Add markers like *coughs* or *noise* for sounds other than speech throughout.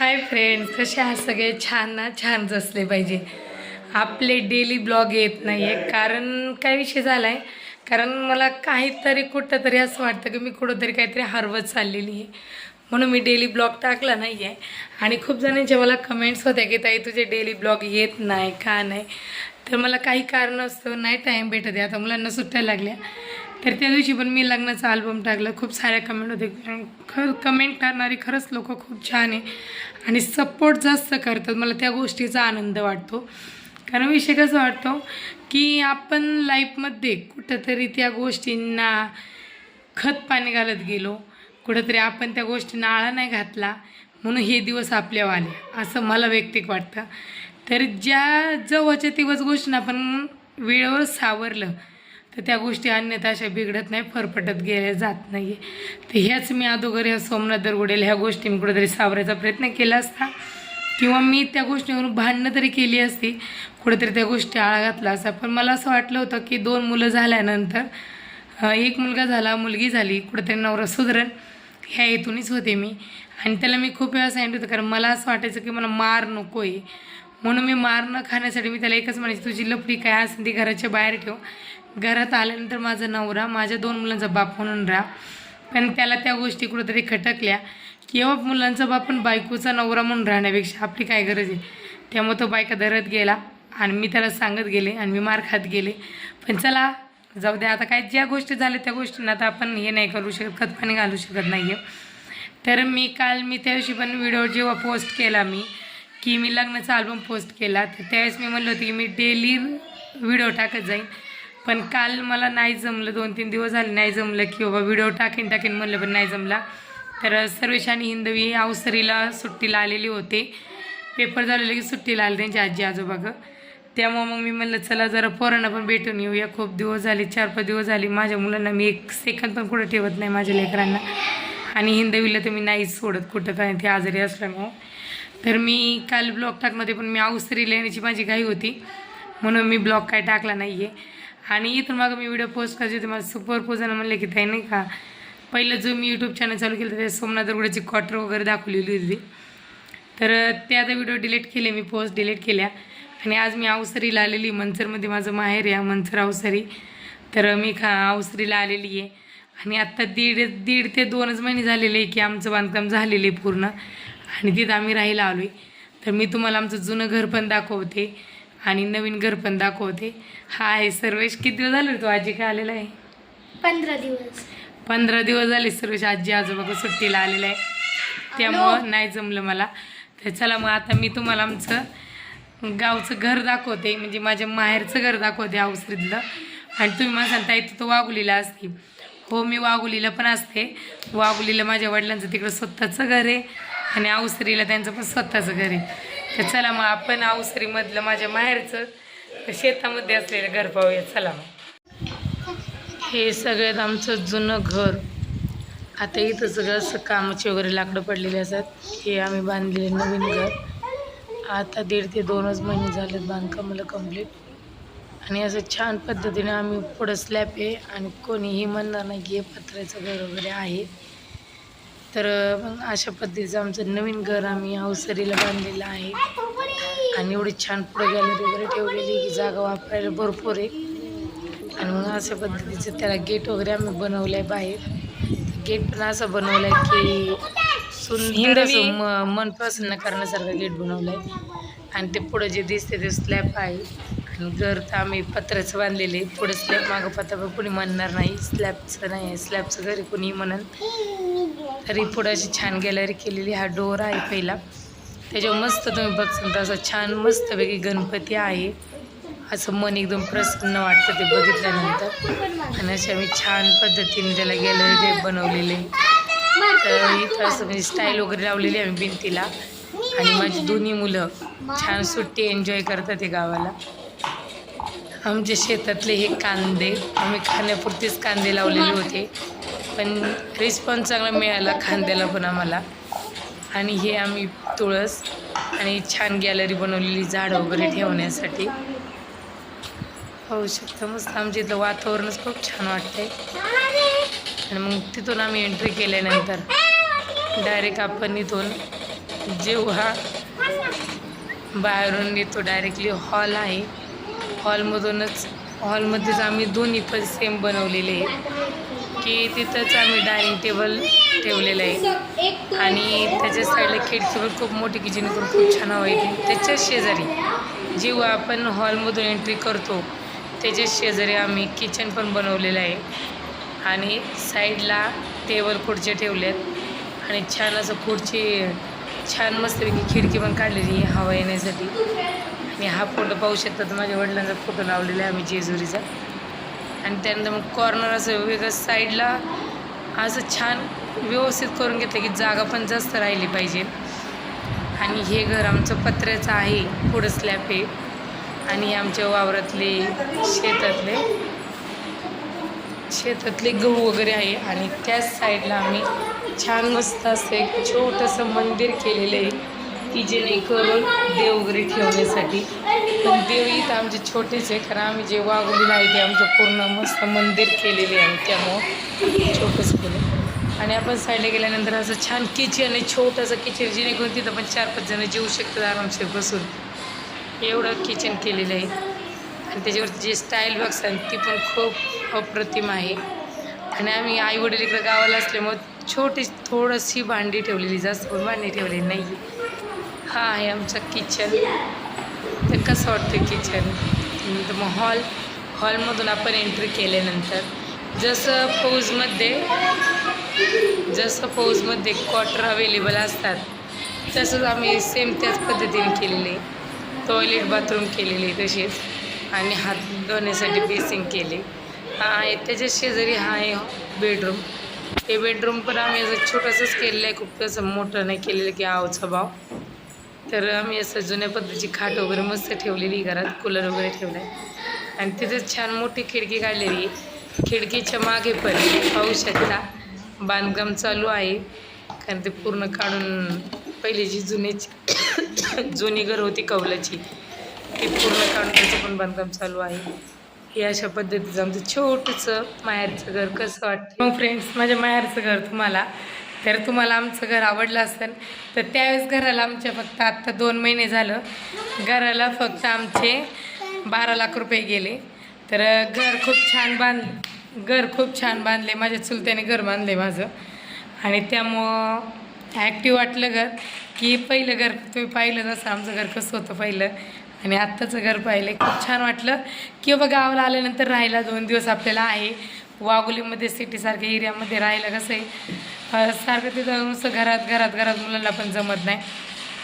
Hi friend कसे आहात सगळे? छान ना? छान असले पाहिजे. आपले डेली ब्लॉग येत नाही आहे कारण काय विषय झाला आहे कारण मला काहीतरी कुठंतरी असं वाटतं की मी कुठंतरी काहीतरी हरवत चाललेली आहे. म्हणून मी डेली ब्लॉग टाकला नाही आहे आणि खूप जणांच्या मला कमेंट्स होत्या की ताई तुझे डेली ब्लॉग येत नाही का नाही? तर मला काही कारण असतं नाही टाईम भेटत आहे. आता मुलांना सुट्ट्या लागल्या. तर त्या दिवशी पण मी लग्नाचा अल्बम टाकला. खूप साऱ्या कमेंट होते खर कमेंट करणारी खरंच लोक खूप छान आहे. आणि सपोर्ट जास्त करतात. मला त्या गोष्टीचा आनंद वाटतो. कारण विषय कसा वाटतो की आपण लाईफमध्ये कुठंतरी त्या गोष्टींना खत पाणी घालत गेलो. कुठंतरी आपण त्या गोष्टींना आळा नाही घातला म्हणून हे दिवस आपल्यावर आले. असं मला वैयक्तिक वाटतं. तर ज्या जवळच्या दिवस गोष्टींना आपण वेळेवर सावरलं तर त्या गोष्टी अन्यथा अशा बिघडत नाही फरफटत गेल्या जात नाही तर ह्याच मी अगोदर ह्या सोमनाथ दरगुडेल ह्या गोष्टी मी कुठेतरी सावरायचा प्रयत्न केला असता. किंवा मी त्या गोष्टीवरून भांडणं तरी केली असती कुठेतरी त्या गोष्टी आळा घातला असता. पण मला असं वाटलं होतं की दोन मुलं झाल्यानंतर एक मुलगा झाला मुलगी झाली कुठेतरी नवरा सुधरण ह्या हेतूनच होते मी. आणि त्याला मी खूप वेळा सांगितलं होतं कारण मला असं वाटायचं की मला मार नको आहे म्हणून मी मार न खाण्यासाठी मी त्याला एकच म्हणायची तुझी लपडी काय असेल ती घराच्या बाहेर ठेव. घरात आल्यानंतर माझा नवरा माझ्या दोन मुलांचा बाप म्हणून राहा. पण त्याला त्या गोष्टी कुठंतरी खटकल्या किंवा मुलांचा बाप पण बायकोचा नवरा म्हणून राहण्यापेक्षा आपली काय गरज आहे? त्यामुळे तो बायका धरत गेला आणि मी त्याला सांगत गेले आणि मी मार खात गेले. पण चला जाऊ द्या आता काय ज्या गोष्टी झाल्या त्या गोष्टींना आता आपण हे नाही करू शकत खतपाणी घालू शकत नाही आहे तर मी काल मी त्या दिवशी पण व्हिडिओ जेव्हा पोस्ट केला मी की मी लग्नाचा अल्बम पोस्ट केला तर त्यावेळेस मी म्हणलं होतं की मी डेली व्हिडिओ टाकत जाईन. पण काल मला नाही जमलं दोन तीन दिवस झाले नाही जमलं की बाबा व्हिडिओ टाकीन टाकीन म्हणलं पण नाही जमला. तर सर्वेश आणि हिंदवी अवसरीला सुट्टीला आलेली होते. पेपर झालेले की सुट्टीला आले त्यांची आजी आजोबा गं. त्यामुळं मग मी म्हणलं चला जरा पोरांना पण भेटून येऊया. खूप दिवस झाले चार पाच दिवस झाले. माझ्या मुलांना मी एक सेकंद पण कुठं ठेवत नाही माझ्या लेकरांना. आणि हिंदवीला तर मी नाहीच सोडत कुठं काय ते आजारी असल्यामुळं. तर मी काल ब्लॉग टाकमध्ये पण मी अवसरीला येण्याची माझी घाई होती. म्हणून मी ब्लॉग काय टाकला नाही आहे आणि इथून मागं मी व्हिडिओ पोस्ट करायचे होते मला सुपर पोजानं म्हणले की ताई नाही का पहिलं जो मी यूट्यूब चॅनल चालू केलं त्या सोमनाथ दरगुड्याची क्वार्टर वगैरे दाखवलेली होती. तर ते आता व्हिडिओ डिलीट केले मी पोस्ट डिलीट केल्या. आणि आज मी अवसरीला आलेली मंचरमध्ये माझं माहेर आहे मंचर अवसरी. तर मी खा अवसरीला आलेली आहे. आणि आत्ता दीड दीड ते दोनच महिने झालेले आहे की आमचं बांधकाम झालेलं आहे पूर्ण. आणि तिथं आम्ही राहायला आलो आहे तर मी तुम्हाला आमचं जुनं घर पण दाखवते. आणि नवीन घर पण दाखवते. हा आहे सर्वेश किती दिवस झाले रे तो आजी काय आलेला आहे? पंधरा दिवस. पंधरा दिवस झाले सर्वेश आजी आजोबा सुट्टीला आलेला आहे. त्यामुळं नाही जमलं मला. तर चला मग आता मी तुम्हाला आमचं गावचं घर दाखवते. म्हणजे माझ्या माहेरचं घर दाखवते अवसरीतलं आणि तुम्ही मला सांगता इथं तो वाघुलीला असते. हो मी वाघुलीला पण असते. वाघुलीला माझ्या वडिलांचं तिकडं स्वतःचं घर आहे. आणि अवसरीला त्यांचं पण स्वतःचं घर आहे. तर चला मग आपण अवसरीमधलं माझ्या माहेरचं शेतामध्ये असलेलं घर पाहूया. चला मग. हे सगळ्यात आमचं जुनं घर. आता इथं सगळं असं कामाची वगैरे लाकडं पडलेली असतात. हे आम्ही बांधलेले नवीन घर. आता दीड ते दोनच महिने झालेत बांधकामाला कंप्लीट आणि असं छान पद्धतीने आम्ही पुढं स्लॅप आहे आणि कोणीही म्हणणार नाही की हे पत्र्याचं घर वगैरे आहे. तर मग अशा पद्धतीचं आमचं नवीन घर आम्ही अवसरीला बांधलेलं आहे. आणि एवढी छान पुढं गॅलरी वगैरे ठेवलेली की जागा वापरायला भरपूर आहे. आणि मग अशा पद्धतीचं त्याला गेट वगैरे आम्ही बनवलं आहे बाहेर. गेट पण असं बनवलं आहे की सुंदर असं म मन प्रसन्न करण्यासारखं गेट बनवलं आहे आणि ते पुढं जे दिसते ते स्लॅब आहे. घर तर आम्ही पत्रच बांधलेलं आहे पुढे स्लॅब मागं पत्रा कोणी म्हणणार नाही. स्लॅबचं नाही स्लॅबचं घरी कोणी म्हणन. तरी पुढं अशी छान गॅलरी केलेली हा डोर आहे पहिला. त्याच्यावर मस्त तुम्ही बघसान तर असं छान मस्तपैकी गणपती आहे. असं मन एकदम प्रसन्न वाटतं ते बघितल्यानंतर. आणि अशा मी छान पद्धतीने त्याला गॅलरी टाईप बनवलेले. तर इथं असं म्हणजे स्टाईल वगैरे लावलेली आहे आम्ही भिंतीला. आणि माझी दोन्ही मुलं छान सुट्टी एन्जॉय करतात ते गावाला. आमच्या शेतातले हे कांदे आम्ही खाण्यापुरतेच कांदे लावलेले होते. पण रिस्पॉन्स चांगला मिळाला कांद्याला पण आम्हाला. आणि हे आम्ही तुळस आणि छान गॅलरी बनवलेली झाडं वगैरे ठेवण्यासाठी. होऊ शकतं मस्त आमच्या इथलं वातावरणच खूप छान वाटतंय. आणि मग तिथून आम्ही एंट्री केल्यानंतर डायरेक्ट आपण इथून जेव्हा बाहेरून येतो डायरेक्टली हॉल आहे. हॉलमधूनच हॉलमध्येच आम्ही दोन्ही पण सेम बनवलेले आहे की तिथंच आम्ही डायनिंग टेबल ठेवलेलं आहे. आणि त्याच्या साईडला खिडकीवर खूप मोठी किचन जेणेकरून खूप छान हवा येते. त्याच्या शेजारी जेव्हा आपण हॉलमधून एंट्री करतो त्याच्या शेजारी आम्ही किचन पण बनवलेलं आहे. आणि साईडला टेबल खुर्च्या ठेवल्यात. आणि छान असं खुर्ची छान मस्तपैकी खिडकी पण काढलेली आहे हवा येण्यासाठी. मी हा फोटो पाहू शकता. तर माझ्या वडिलांचा फोटो लावलेला आहे आम्ही जेजुरीचा. आणि त्यानंतर मग कॉर्नर असं वेगळं साईडला असं छान व्यवस्थित करून घेतलं की जागा पण जास्त राहिली पाहिजे. आणि हे घर आमचं पत्र्याचं आहे पुढं स्लॅब आहे. आणि आमच्या वावरातले शेतातले शेतातले गहू वगैरे आहे. आणि त्याच साईडला आम्ही छान मस्त असं एक छोटंसं मंदिर केलेलं आहे. की जेणेकरून देव वगैरे ठेवण्यासाठी. पण देव इथं आमचे छोटेच आहे खरं आम्ही जे वागवलेलं आहे ते आमचं पूर्ण मस्त मंदिर केलेले आहे त्यामुळं छोटंच केलं. आणि आपण साईडला गेल्यानंतर असं छान किचन आहे छोटंसं किचन जेणेकरून तिथं पण चार पाच जणं जेवू शकतात आरामशीर बसून. एवढं किचन केलेलं आहे. आणि त्याच्यावरती जे स्टाईल बॉक्स आहे ती पण खूप अप्रतिम आहे. आणि आम्ही आईवडील इकडं गावाला असल्यामुळं छोटी थोडीशी भांडी ठेवलेली जास्त पण भांडी ठेवलेली नाही हा आहे आमचं किचन। तर कसं वाटतं किचन। नंतर मग हॉल हॉलमधून आपण एंट्री केल्यानंतर जसं फौजमध्ये जसं फौजमध्ये क्वार्टर अवेलेबल असतात। तसंच आम्ही सेम त्याच पद्धतीने केलेले. टॉयलेट बाथरूम केलेले तसेच. आणि हात धुण्यासाठी बेसिंग केले. हा आहे त्याच्या शेजारी हा आहे बेडरूम हे बेडरूम पण आम्ही असं छोटंसंच केलेलं आहे. खूप असं मोठं नाही केलेलं की आवचा भाव तर आम्ही असं जुन्या पद्धतीची खाट वगैरे मस्त ठेवलेली घरात कूलर वगैरे ठेवला आहे आणि तिथेच छान मोठी खिडकी काढलेली आहे. खिडकीच्या मागे पण पाहू शकता बांधकाम चालू आहे. कारण ते पूर्ण काढून पहिली जी जुनीची *coughs* जुनी घर होती कौलाची ती पूर्ण काढून त्याचं पण बांधकाम चालू आहे. हे अशा पद्धतीचं आमचं छोटंसं माहेरचं घर कसं वाटतं मग फ्रेंड्स माझ्या माहेरचं घर तुम्हाला तर तुम्हाला आमचं घर आवडलं असेल तर त्यावेळेस घराला आमच्या फक्त आत्ता दोन महिने झालं. घराला फक्त आमचे बारा लाख रुपये गेले. तर घर खूप छान बांध घर खूप छान बांधले. माझ्या चुलत्याने घर बांधले माझं. आणि त्यामुळं ॲक्टिव्ह वाटलं घर की पहिलं घर तुम्ही पाहिलं जसं आमचं घर कसं होतं पहिलं. आणि आत्ताचं घर पाहिलं खूप छान वाटलं. की बाबा गावाला आल्यानंतर राहायला दोन दिवस आपल्याला आहे. वाघोलीमध्ये सिटीसारख्या एरियामध्ये राहायला कसं आहे? सारखं तिथं नुसतं घरात घरात घरात मुलांना पण जमत नाही.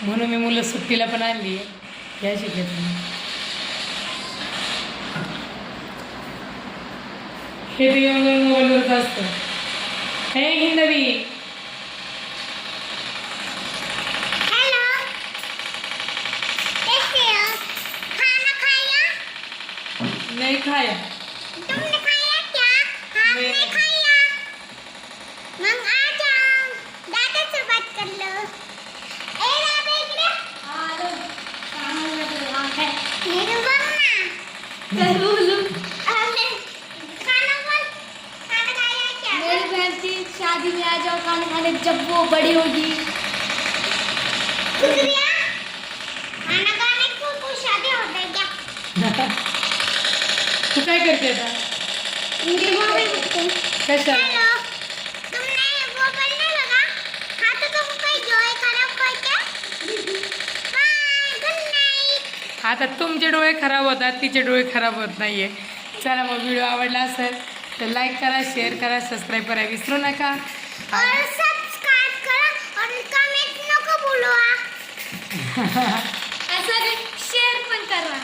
म्हणून मी मुलं सुट्टीला पण आणली आहे. या शिकत हे मोबाईलवरच असतं. हे हिंदवी. नाही खाया. मेरे बोल ना मैं बोलूँ अरे, खाना बोल खाना खाया क्या मेरी बहन की शादी में आ जाओ खाना खाने जब वो बड़ी होगी खाना खाने को कोई शादी होता है क्या तू काय करते मेरे आता तुमचे डोळे खराब होतात तिचे डोळे खराब होत नाही आहे चला मग व्हिडिओ आवडला असेल तर लाईक करा शेअर करा सबस्क्राईब करा विसरू नका. और सब्सक्राइब करो और कमेंट नको बोलो ऐसा नहीं शेयर पण करा.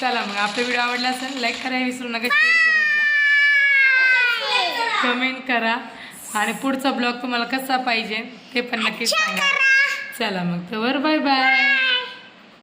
चला मग आपला व्हिडिओ आवडला असेल लाईक करा विसरू नका शेअर करा. कमेंट करा. आणि पुढचा ब्लॉग तुम्हाला कसा पाहिजे ते पण नक्कीच सांगा. चला मग तर बाय बाय